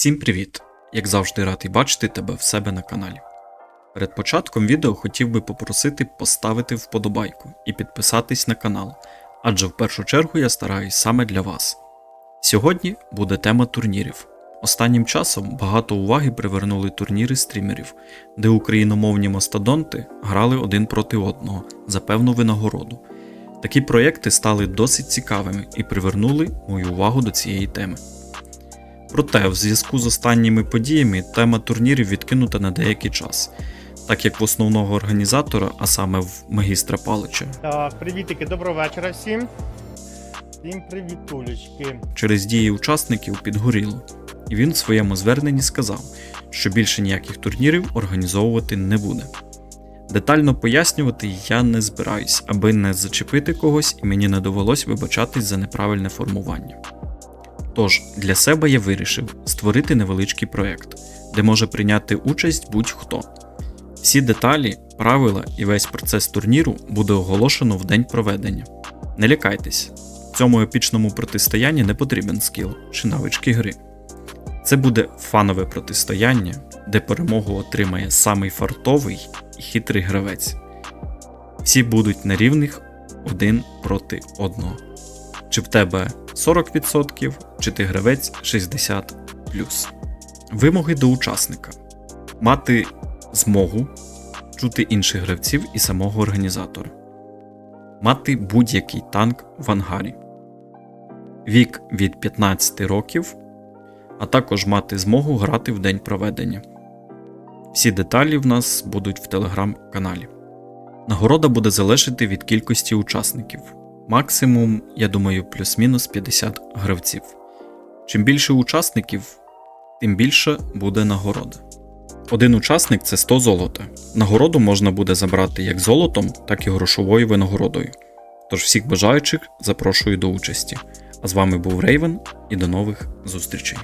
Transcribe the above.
Всім привіт! Як завжди радий бачити тебе в себе на каналі. Перед початком відео хотів би попросити поставити вподобайку і підписатись на канал, адже в першу чергу я стараюсь саме для вас. Сьогодні буде тема турнірів. Останнім часом багато уваги привернули турніри стрімерів, де україномовні мастодонти грали один проти одного за певну винагороду. Такі проєкти стали досить цікавими і привернули мою увагу до цієї теми. Проте, в зв'язку з останніми подіями, тема турнірів відкинута на деякий час, так як в основного організатора, а саме в магістра Палича, Так, привітики, доброго вечора всім. Всім привітулечки. через дії учасників підгоріло, і він в своєму зверненні сказав, що більше ніяких турнірів організовувати не буде. Детально пояснювати я не збираюсь, аби не зачепити когось і мені не довелось вибачатись за неправильне формування. Тож, для себе я вирішив створити невеличкий проєкт, де може прийняти участь будь-хто. Всі деталі, правила і весь процес турніру буде оголошено в день проведення. Не лякайтесь, в цьому епічному протистоянні не потрібен скіл чи навички гри. Це буде фанове протистояння, де перемогу отримає самий фартовий і хитрий гравець. Всі будуть на рівних один проти одного. Чи в тебе 40%, чи ти гравець 60. Вимоги до учасника: мати змогу чути інших гравців і самого організатора, мати будь-який танк в ангарі, вік від 15 років, а також мати змогу грати в день проведення. Всі деталі в нас будуть в телеграм-каналі. Нагорода буде залежати від кількості учасників. Максимум, я думаю, плюс-мінус 50 гравців. Чим більше учасників, тим більше буде нагорода. Один учасник це 100 золота. Нагороду можна буде забрати як золотом, так і грошовою винагородою. Тож всіх бажаючих запрошую до участі. А з вами був Рейвен і до нових зустрічей.